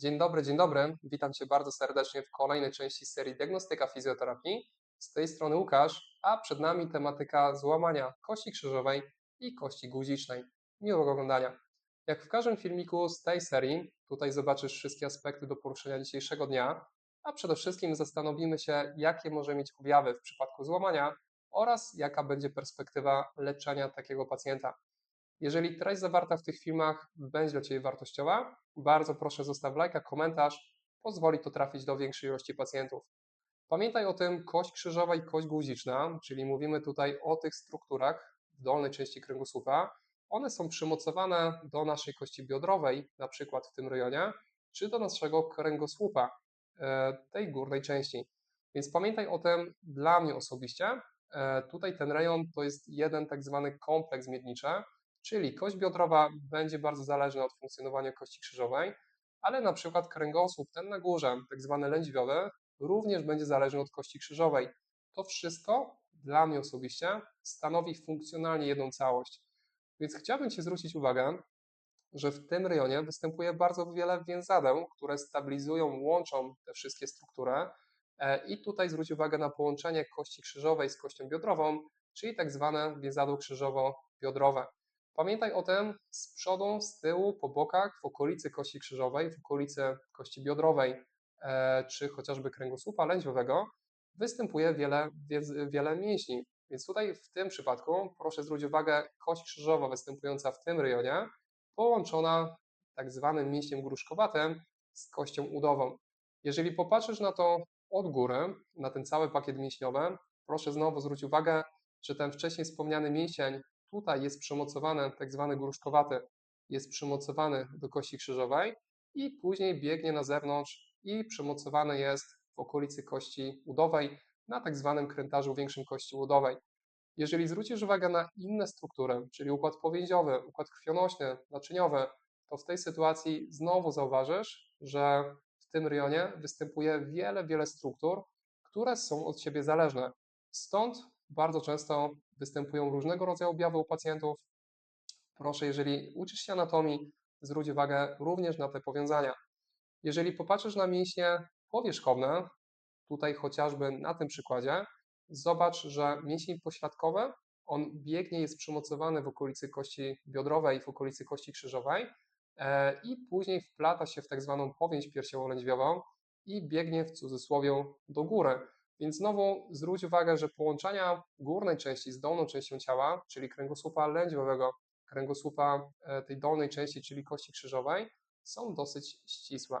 Dzień dobry, dzień dobry. Witam Cię bardzo serdecznie w kolejnej części serii Diagnostyka Fizjoterapii. Z tej strony Łukasz, a przed nami tematyka złamania kości krzyżowej i kości guzicznej. Miłego oglądania. Jak w każdym filmiku z tej serii, tutaj zobaczysz wszystkie aspekty do poruszenia dzisiejszego dnia, a przede wszystkim zastanowimy się, jakie może mieć objawy w przypadku złamania oraz jaka będzie perspektywa leczenia takiego pacjenta. Jeżeli treść zawarta w tych filmach będzie dla Ciebie wartościowa, bardzo proszę zostaw lajka, komentarz, pozwoli to trafić do większej ilości pacjentów. Pamiętaj o tym kość krzyżowa i kość guziczna, czyli mówimy tutaj o tych strukturach w dolnej części kręgosłupa. One są przymocowane do naszej kości biodrowej, na przykład w tym rejonie, czy do naszego kręgosłupa, e, tej górnej części. Więc pamiętaj o tym dla mnie osobiście. E, tutaj ten rejon to jest jeden tak zwany kompleks miedniczy, Czyli kość biodrowa będzie bardzo zależna od funkcjonowania kości krzyżowej, ale na przykład kręgosłup, ten na górze, tak zwany lędźwiowy, również będzie zależny od kości krzyżowej. To wszystko dla mnie osobiście stanowi funkcjonalnie jedną całość. Więc chciałbym Ci zwrócić uwagę, że w tym rejonie występuje bardzo wiele więzadeł, które stabilizują, łączą te wszystkie struktury. E, I tutaj zwróć uwagę na połączenie kości krzyżowej z kością biodrową, czyli tak zwane więzadło krzyżowo-biodrowe. Pamiętaj o tym z przodu, z tyłu, po bokach, w okolicy kości krzyżowej, w okolicy kości biodrowej, e, czy chociażby kręgosłupa lędźwiowego, występuje wiele, wiele mięśni. Więc tutaj w tym przypadku proszę zwrócić uwagę, kość krzyżowa występująca w tym rejonie, połączona tak zwanym mięśniem gruszkowatym z kością udową. Jeżeli popatrzysz na to od góry, na ten cały pakiet mięśniowy, proszę znowu zwrócić uwagę, że ten wcześniej wspomniany mięsień tutaj jest przymocowany tak zwany gruszkowaty, jest przymocowany do kości krzyżowej i później biegnie na zewnątrz i przymocowany jest w okolicy kości udowej na tak zwanym krętarzu większym kości udowej. Jeżeli zwrócisz uwagę na inne struktury, czyli układ powięziowy, układ krwionośny, naczyniowy, to w tej sytuacji znowu zauważysz, że w tym rejonie występuje wiele, wiele struktur, które są od siebie zależne. Stąd bardzo często występują różnego rodzaju objawy u pacjentów. Proszę, jeżeli uczysz się anatomii, zwróć uwagę również na te powiązania. Jeżeli popatrzysz na mięśnie powierzchowne, tutaj chociażby na tym przykładzie, zobacz, że mięsień pośladkowy, on biegnie, jest przymocowany w okolicy kości biodrowej, w okolicy kości krzyżowej e, i później wplata się w tak zwaną powięź piersiowo-lędźwiową i biegnie w cudzysłowie do góry. Więc znowu zwróć uwagę, że połączenia górnej części z dolną częścią ciała, czyli kręgosłupa lędźwiowego, kręgosłupa e, tej dolnej części, czyli kości krzyżowej, są dosyć ścisłe.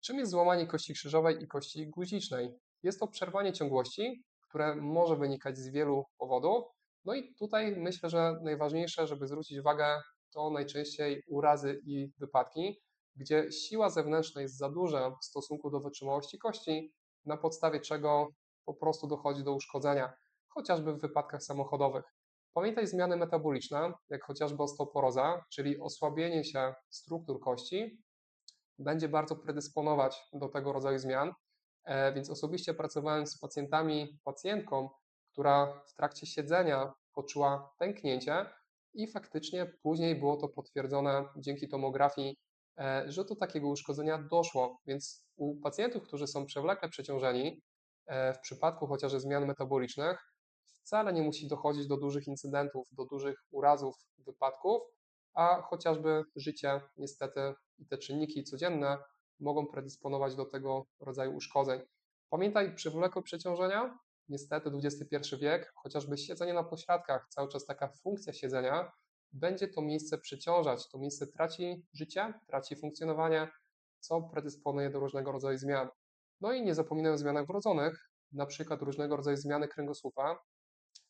Czym jest złamanie kości krzyżowej i kości guzicznej? Jest to przerwanie ciągłości, które może wynikać z wielu powodów. No i tutaj myślę, że najważniejsze, żeby zwrócić uwagę, to najczęściej urazy i wypadki, gdzie siła zewnętrzna jest za duża w stosunku do wytrzymałości kości, na podstawie czego po prostu dochodzi do uszkodzenia, chociażby w wypadkach samochodowych. Pamiętaj zmiany metaboliczne, jak chociażby osteoporoza, czyli osłabienie się struktur kości, będzie bardzo predysponować do tego rodzaju zmian. E, więc osobiście pracowałem z pacjentami, pacjentką, która w trakcie siedzenia poczuła pęknięcie i faktycznie później było to potwierdzone dzięki tomografii że do takiego uszkodzenia doszło. Więc u pacjentów, którzy są przewlekle przeciążeni, e, w przypadku chociażby zmian metabolicznych, wcale nie musi dochodzić do dużych incydentów, do dużych urazów, wypadków, a chociażby życie, niestety, i te czynniki codzienne mogą predysponować do tego rodzaju uszkodzeń. Pamiętaj, przewlekłe przeciążenia, niestety XXI wiek, chociażby siedzenie na pośladkach, cały czas taka funkcja siedzenia, będzie to miejsce przeciążać, to miejsce traci życie, traci funkcjonowanie, co predysponuje do różnego rodzaju zmian. No i nie zapominaj o zmianach wrodzonych, na przykład różnego rodzaju zmiany kręgosłupa,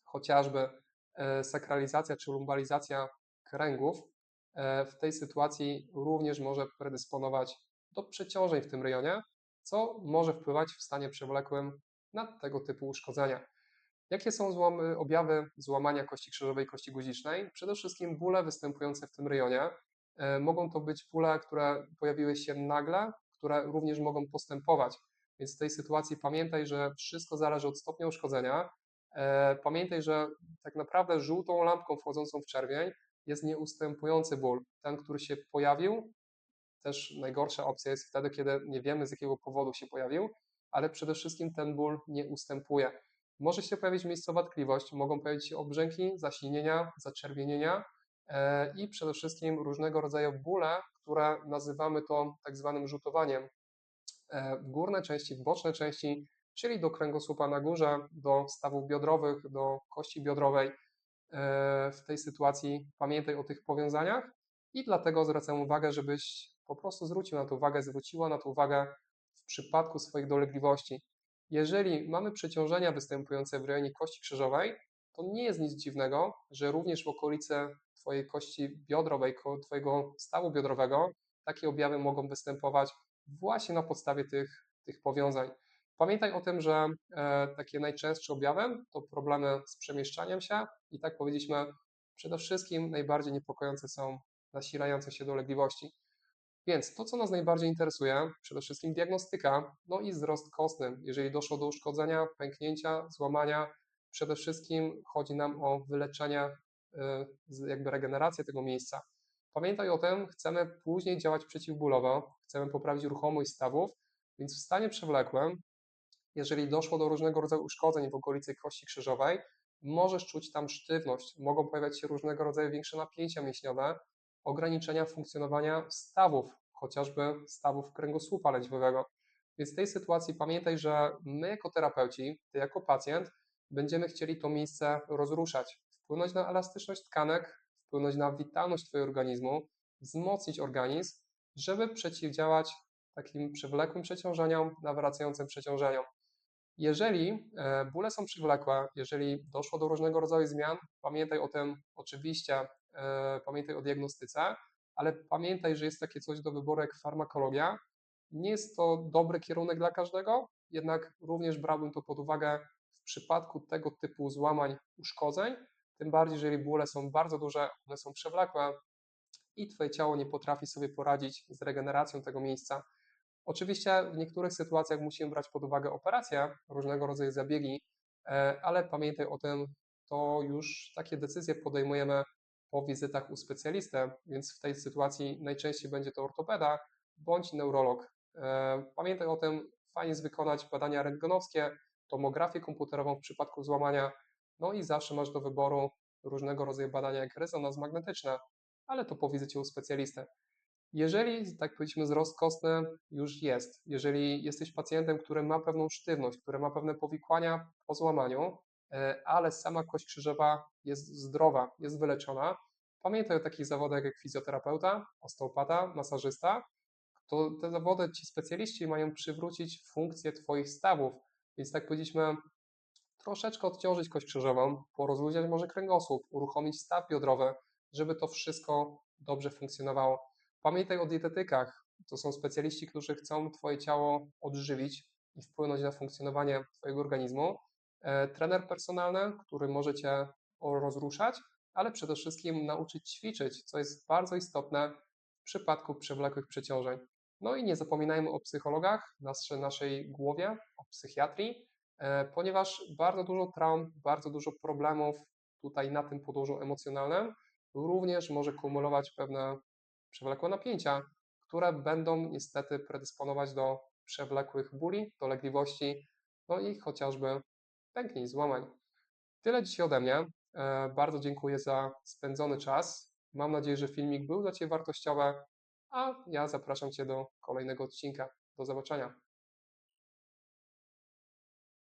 chociażby e, sakralizacja czy lumbalizacja kręgów e, w tej sytuacji również może predysponować do przeciążeń w tym rejonie, co może wpływać w stanie przewlekłym na tego typu uszkodzenia. Jakie są złamy, objawy złamania kości krzyżowej kości guzicznej? Przede wszystkim bóle występujące w tym rejonie. E, mogą to być bóle, które pojawiły się nagle, które również mogą postępować. Więc w tej sytuacji pamiętaj, że wszystko zależy od stopnia uszkodzenia. E, pamiętaj, że tak naprawdę żółtą lampką wchodzącą w czerwień jest nieustępujący ból. Ten, który się pojawił, też najgorsza opcja jest wtedy, kiedy nie wiemy z jakiego powodu się pojawił, ale przede wszystkim ten ból nie ustępuje. Może się pojawić miejscowa tkliwość, mogą pojawić się obrzęki, zasilnienia, zaczerwienienia e, i przede wszystkim różnego rodzaju bóle, które nazywamy to tak zwanym rzutowaniem e, w górne części, w boczne części, czyli do kręgosłupa na górze, do stawów biodrowych, do kości biodrowej. E, w tej sytuacji pamiętaj o tych powiązaniach i dlatego zwracam uwagę, żebyś po prostu zwrócił na to uwagę, zwróciła na to uwagę w przypadku swoich dolegliwości. Jeżeli mamy przeciążenia występujące w rejonie kości krzyżowej, to nie jest nic dziwnego, że również w okolicy Twojej kości biodrowej, Twojego stawu biodrowego takie objawy mogą występować właśnie na podstawie tych, tych powiązań. Pamiętaj o tym, że e, takie najczęstsze objawy to problemy z przemieszczaniem się i tak powiedzieliśmy, przede wszystkim najbardziej niepokojące są nasilające się dolegliwości. Więc to, co nas najbardziej interesuje, przede wszystkim diagnostyka, no i wzrost kostny. Jeżeli doszło do uszkodzenia, pęknięcia, złamania, przede wszystkim chodzi nam o wyleczenie, y, jakby regenerację tego miejsca. Pamiętaj o tym, chcemy później działać przeciwbólowo, chcemy poprawić ruchomość stawów, więc w stanie przewlekłym, jeżeli doszło do różnego rodzaju uszkodzeń w okolicy kości krzyżowej, możesz czuć tam sztywność, mogą pojawiać się różnego rodzaju większe napięcia mięśniowe, ograniczenia funkcjonowania stawów, chociażby stawów kręgosłupa lędźwiowego. Więc w tej sytuacji pamiętaj, że my jako terapeuci, ty jako pacjent, będziemy chcieli to miejsce rozruszać, wpłynąć na elastyczność tkanek, wpłynąć na witalność Twojego organizmu, wzmocnić organizm, żeby przeciwdziałać takim przewlekłym przeciążeniom, nawracającym przeciążeniom. Jeżeli e, bóle są przywlekłe, jeżeli doszło do różnego rodzaju zmian, pamiętaj o tym oczywiście pamiętaj o diagnostyce, ale pamiętaj, że jest takie coś do wyboru jak farmakologia. Nie jest to dobry kierunek dla każdego, jednak również brałbym to pod uwagę w przypadku tego typu złamań, uszkodzeń, tym bardziej, jeżeli bóle są bardzo duże, one są przewlekłe i Twoje ciało nie potrafi sobie poradzić z regeneracją tego miejsca. Oczywiście w niektórych sytuacjach musimy brać pod uwagę operacje, różnego rodzaju zabiegi, e, ale pamiętaj o tym, to już takie decyzje podejmujemy po wizytach u specjalisty, więc w tej sytuacji najczęściej będzie to ortopeda bądź neurolog. E, pamiętaj o tym, fajnie jest wykonać badania rentgenowskie, tomografię komputerową w przypadku złamania, no i zawsze masz do wyboru różnego rodzaju badania jak rezonans magnetyczny, ale to po wizycie u specjalisty. Jeżeli, tak powiedzmy, wzrost kostny już jest, jeżeli jesteś pacjentem, który ma pewną sztywność, który ma pewne powikłania po złamaniu, ale sama kość krzyżowa jest zdrowa, jest wyleczona. Pamiętaj o takich zawodach jak fizjoterapeuta, osteopata, masażysta. To te zawody ci specjaliści mają przywrócić funkcję Twoich stawów. Więc tak powiedzieliśmy, troszeczkę odciążyć kość krzyżową, porozluźniać może kręgosłup, uruchomić staw biodrowy, żeby to wszystko dobrze funkcjonowało. Pamiętaj o dietetykach. To są specjaliści, którzy chcą Twoje ciało odżywić i wpłynąć na funkcjonowanie Twojego organizmu. E, trener personalny, który może Cię rozruszać, ale przede wszystkim nauczyć ćwiczyć, co jest bardzo istotne w przypadku przewlekłych przeciążeń. No i nie zapominajmy o psychologach, naszej, naszej głowie, o psychiatrii, e, ponieważ bardzo dużo traum, bardzo dużo problemów tutaj na tym podłożu emocjonalnym również może kumulować pewne przewlekłe napięcia, które będą niestety predysponować do przewlekłych bóli, dolegliwości, no i chociażby pęknień, złamań. Tyle dzisiaj ode mnie. E, bardzo dziękuję za spędzony czas. Mam nadzieję, że filmik był dla Ciebie wartościowy, a ja zapraszam Cię do kolejnego odcinka. Do zobaczenia.